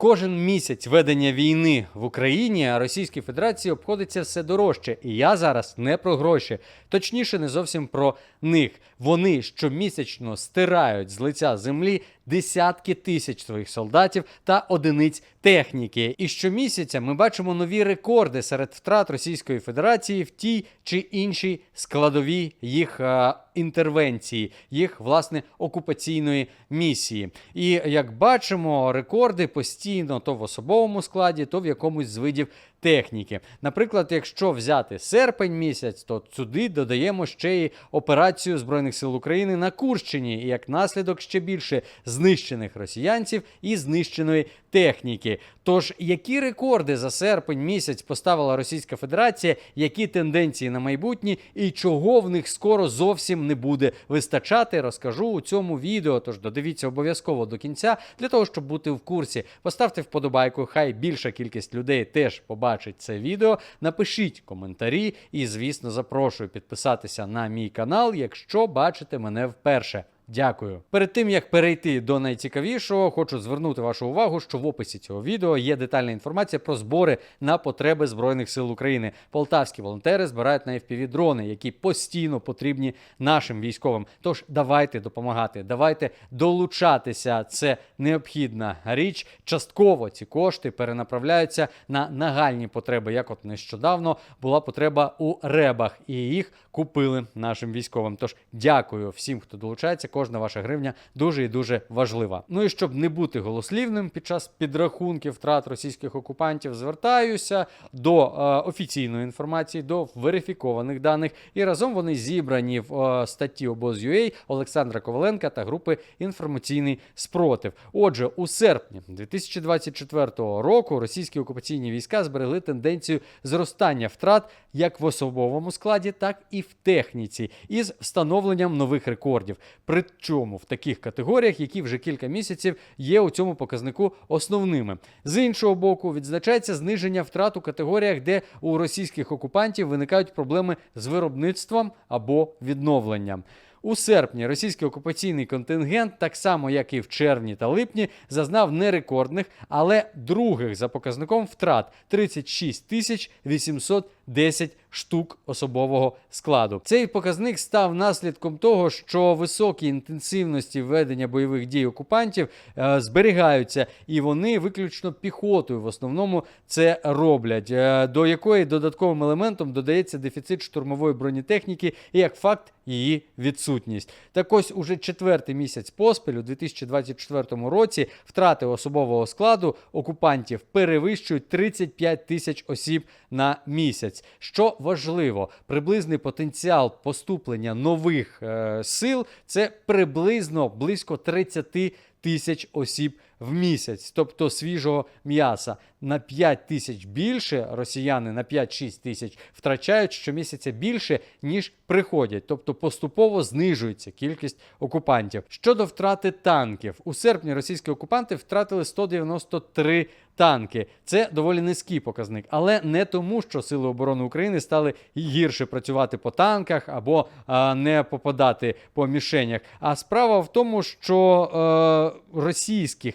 Кожен місяць ведення війни в Україні Російській Федерації обходиться все дорожче. І я зараз не про гроші, точніше, не зовсім про них. Вони щомісячно стирають з лиця землі десятки тисяч своїх солдатів та одиниць техніки. І щомісяця ми бачимо нові рекорди серед втрат Російської Федерації в тій чи іншій складовій їх е, інтервенції, їх власне окупаційної місії. І як бачимо, рекорди постійно то в особовому складі, то в якомусь з видів техніки. Наприклад, якщо взяти серпень місяць, то сюди додаємо ще й операцію Збройних сил України на Курщині, і як наслідок ще більше знищених росіянців і знищеної техніки. Тож, які рекорди за серпень місяць поставила Російська Федерація, які тенденції на майбутнє і чого в них скоро зовсім не буде вистачати, розкажу у цьому відео. Тож додивіться обов'язково до кінця для того, щоб бути в курсі. Поставте вподобайку, хай більша кількість людей теж побачить це відео. Напишіть коментарі і, звісно, запрошую підписатися на мій канал, якщо бачите мене вперше. Дякую. Перед тим як перейти до найцікавішого, хочу звернути вашу увагу, що в описі цього відео є детальна інформація про збори на потреби Збройних сил України. Полтавські волонтери збирають на fpv дрони, які постійно потрібні нашим військовим. Тож давайте допомагати, давайте долучатися. Це необхідна річ. Частково ці кошти перенаправляються на нагальні потреби. Як от нещодавно була потреба у ребах, і їх купили нашим військовим. Тож дякую всім, хто долучається. Кожна ваша гривня дуже і дуже важлива. Ну і щоб не бути голослівним під час підрахунків втрат російських окупантів, звертаюся до е, офіційної інформації, до верифікованих даних. І разом вони зібрані в е, статті обоз.ua Олександра Коваленка та групи інформаційний спротив. Отже, у серпні 2024 року російські окупаційні війська зберегли тенденцію зростання втрат як в особовому складі, так і в техніці, із встановленням нових рекордів. Причому в таких категоріях, які вже кілька місяців є у цьому показнику основними. З іншого боку, відзначається зниження втрат у категоріях, де у російських окупантів виникають проблеми з виробництвом або відновленням. У серпні російський окупаційний контингент, так само як і в червні та липні, зазнав не рекордних, але других за показником втрат 36 тисяч 810 штук особового складу. Цей показник став наслідком того, що високі інтенсивності ведення бойових дій окупантів е, зберігаються, і вони виключно піхотою в основному це роблять, е, до якої додатковим елементом додається дефіцит штурмової бронетехніки і як факт її відсутність. Так ось уже четвертий місяць поспіль у 2024 році втрати особового складу окупантів перевищують 35 тисяч осіб на місяць. Що важливо, приблизний потенціал поступлення нових е, сил це приблизно близько 30 тисяч осіб в місяць, тобто свіжого м'яса. На 5 тисяч більше росіяни на 5-6 тисяч втрачають щомісяця більше, ніж приходять, тобто поступово знижується кількість окупантів. Щодо втрати танків, у серпні російські окупанти втратили 193 танки. Це доволі низький показник, але не тому, що Сили оборони України стали гірше працювати по танках або а, не попадати по мішенях. А справа в тому, що е, російських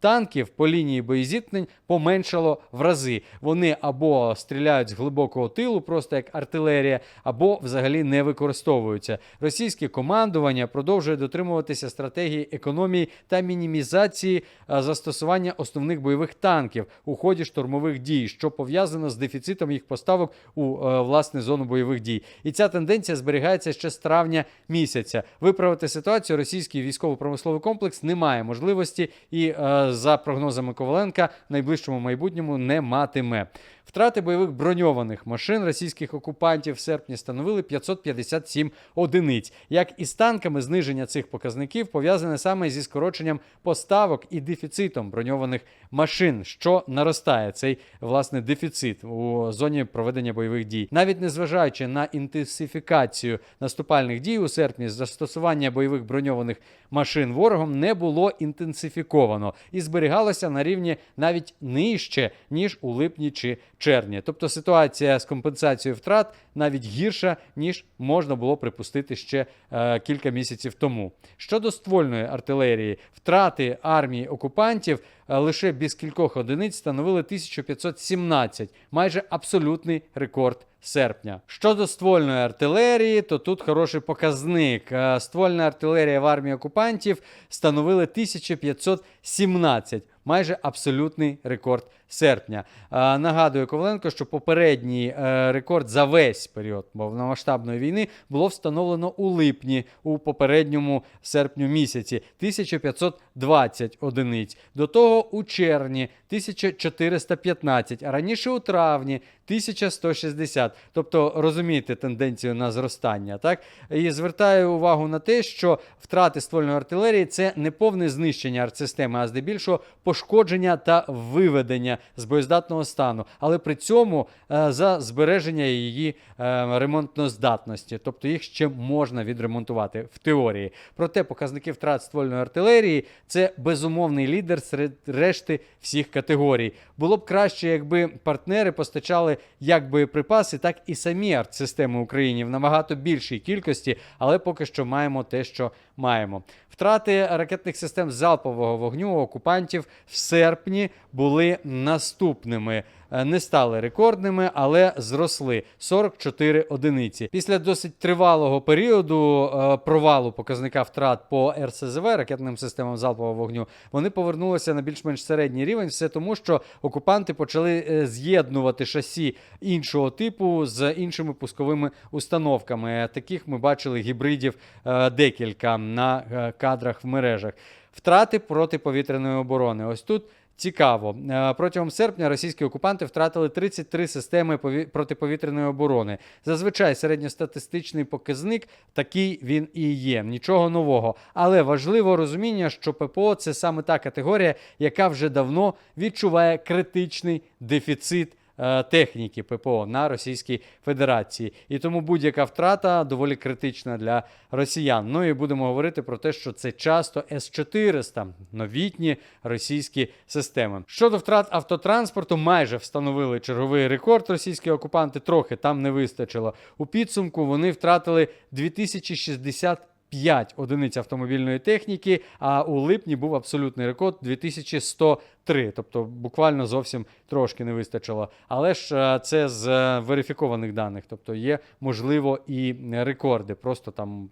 танків по лінії боєзіткнень поменшало в рази. Вони або стріляють з глибокого тилу, просто як артилерія, або взагалі не використовуються. Російське командування продовжує дотримуватися стратегії економії та мінімізації застосування основних бойових танків у ході штурмових дій, що пов'язано з дефіцитом їх поставок у е, власне зону бойових дій. І ця тенденція зберігається ще з травня місяця. Виправити ситуацію російський військово-промисловий комплекс не має можливості і е, за прогнозами Коваленка в найближчому майбутньому не матиме. Втрати бойових броньованих машин російських окупантів в серпні становили 557 одиниць. Як і з танками, зниження цих показників пов'язане саме зі скороченням поставок і дефіцитом броньованих машин, що наростає цей власне дефіцит у зоні проведення бойових дій. Навіть незважаючи на інтенсифікацію наступальних дій у серпні, застосування бойових броньованих машин ворогом не було інтенсифіковано і зберігалося на рівні навіть нижче ніж у липні чи червні. Тобто ситуація з компенсацією втрат навіть гірша, ніж можна було припустити ще е, кілька місяців тому. Щодо ствольної артилерії, втрати армії окупантів е, лише без кількох одиниць становили 1517, майже абсолютний рекорд серпня. Щодо ствольної артилерії, то тут хороший показник. Е, Ствольна артилерія в армії окупантів становили 1517, майже абсолютний рекорд серпня. Е, Нагадую Коваленко, що попередній е, рекорд за весь період повномасштабної війни було встановлено у липні у попередньому серпню місяці 1520 одиниць. До того у червні 1415, а раніше у травні 1160. Тобто розумієте тенденцію на зростання, так? І звертаю увагу на те, що втрати ствольної артилерії це не повне знищення артсистеми, а здебільшого пошкодження та виведення з боєздатного стану, але при цьому е, за збереження її е, ремонтноздатності, тобто їх ще можна відремонтувати в теорії. Проте показники втрат ствольної артилерії це безумовний лідер серед решти всіх категорій. Було б краще, якби партнери постачали як боєприпаси, так і самі артсистеми Україні в набагато більшій кількості, але поки що маємо те, що маємо. Втрати ракетних систем залпового вогню окупантів в серпні були наступними. Е, Не стали рекордними, але зросли 44 одиниці. Після досить тривалого періоду е, провалу показника втрат по РСЗВ ракетним системам залпового вогню вони повернулися на більш-менш середній рівень. Все тому, що окупанти почали е, з'єднувати шасі іншого типу з іншими пусковими установками. Таких ми бачили гібридів декілька на кадрах в мережах. Втрати протиповітряної оборони. Ось тут. Цікаво, Е, протягом серпня російські окупанти втратили 33 системи пові- протиповітряної оборони. Зазвичай середньостатистичний показник такий він і є. Нічого нового. Але важливо розуміння, що ППО це саме та категорія, яка вже давно відчуває критичний дефіцит техніки ППО на Російській Федерації. І тому будь-яка втрата доволі критична для росіян. Ну і будемо говорити про те, що це часто С-400, новітні російські системи. Щодо втрат автотранспорту, майже встановили черговий рекорд російські окупанти. Трохи там не вистачило. У підсумку вони втратили 2060 5 одиниць автомобільної техніки, а у липні був абсолютний рекорд 2103, тобто буквально зовсім трошки не вистачило. Але ж е, це з е, верифікованих даних, тобто є, можливо, і рекорди, просто там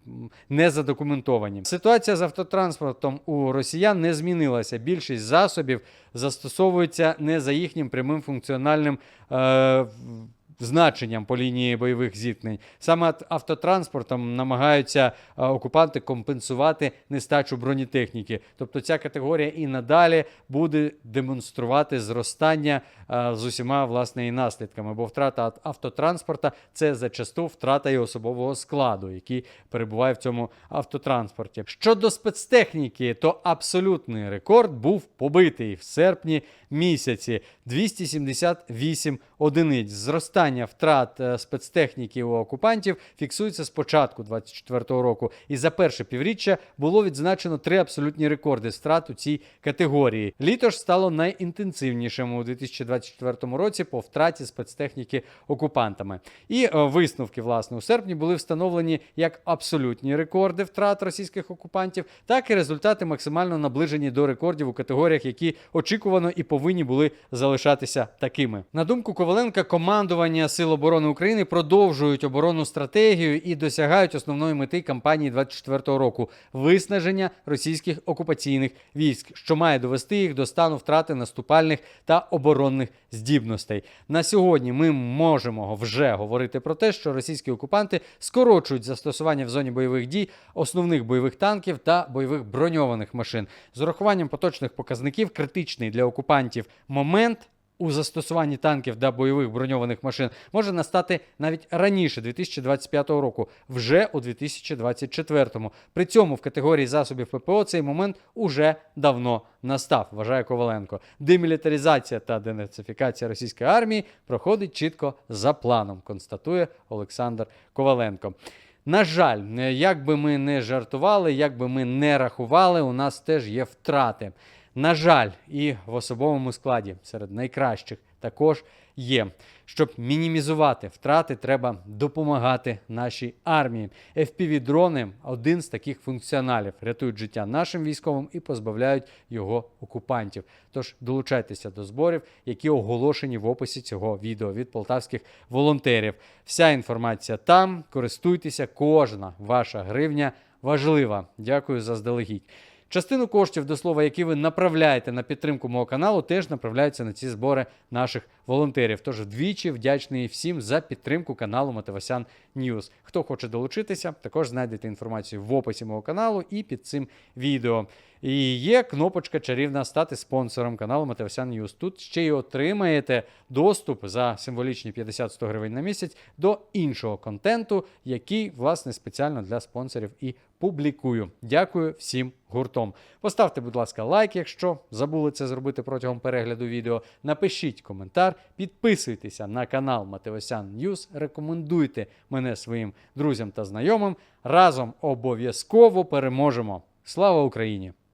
не задокументовані. Ситуація з автотранспортом у росіян не змінилася. Більшість засобів застосовується не за їхнім прямим функціональним. Е, значенням по лінії бойових зіткнень. Саме автотранспортом намагаються е, окупанти компенсувати нестачу бронетехніки. Тобто ця категорія і надалі буде демонструвати зростання е, з усіма власне і наслідками, бо втрата автотранспорта це зачасту втрата і особового складу, який перебуває в цьому автотранспорті. Щодо спецтехніки, то абсолютний рекорд був побитий в серпні місяці 278 одиниць. Зростання втрат е, спецтехніки у окупантів фіксується з початку 24-го року. І за перше півріччя було відзначено три абсолютні рекорди втрат у цій категорії. Літо ж стало найінтенсивнішим у 2024 році по втраті спецтехніки окупантами. І е, висновки, власне, у серпні були встановлені як абсолютні рекорди втрат російських окупантів, так і результати максимально наближені до рекордів у категоріях, які очікувано і повинні були залишатися такими. На думку Коваленка, командування Сил оборони України продовжують оборонну стратегію і досягають основної мети кампанії 24-го року виснаження російських окупаційних військ, що має довести їх до стану втрати наступальних та оборонних здібностей. На сьогодні ми можемо вже говорити про те, що російські окупанти скорочують застосування в зоні бойових дій основних бойових танків та бойових броньованих машин. З урахуванням поточних показників критичний для окупантів момент. У застосуванні танків та бойових броньованих машин може настати навіть раніше 2025 року, вже у 2024. При цьому в категорії засобів ППО цей момент уже давно настав, вважає Коваленко. Демілітаризація та денацифікація російської армії проходить чітко за планом, констатує Олександр Коваленко. На жаль, як би ми не жартували, як би ми не рахували, у нас теж є втрати. На жаль, і в особовому складі серед найкращих також є. Щоб мінімізувати втрати, треба допомагати нашій армії. FPV-дрони – один з таких функціоналів, рятують життя нашим військовим і позбавляють його окупантів. Тож долучайтеся до зборів, які оголошені в описі цього відео від полтавських волонтерів. Вся інформація там. Користуйтеся, кожна ваша гривня важлива. Дякую заздалегідь. Частину коштів, до слова, які ви направляєте на підтримку мого каналу, теж направляються на ці збори наших волонтерів. Тож вдвічі вдячний всім за підтримку каналу Мотивасян Ньюз. Хто хоче долучитися, також знайдете інформацію в описі мого каналу і під цим відео. І є кнопочка чарівна стати спонсором каналу Мотивасян Ньюз. Тут ще й отримаєте доступ за символічні 50-100 гривень на місяць до іншого контенту, який, власне, спеціально для спонсорів і публікую. Дякую всім гуртом. Поставте, будь ласка, лайк, якщо забули це зробити протягом перегляду відео. Напишіть коментар, підписуйтеся на канал Матевосян Ньюз, рекомендуйте мене своїм друзям та знайомим. Разом обов'язково переможемо. Слава Україні!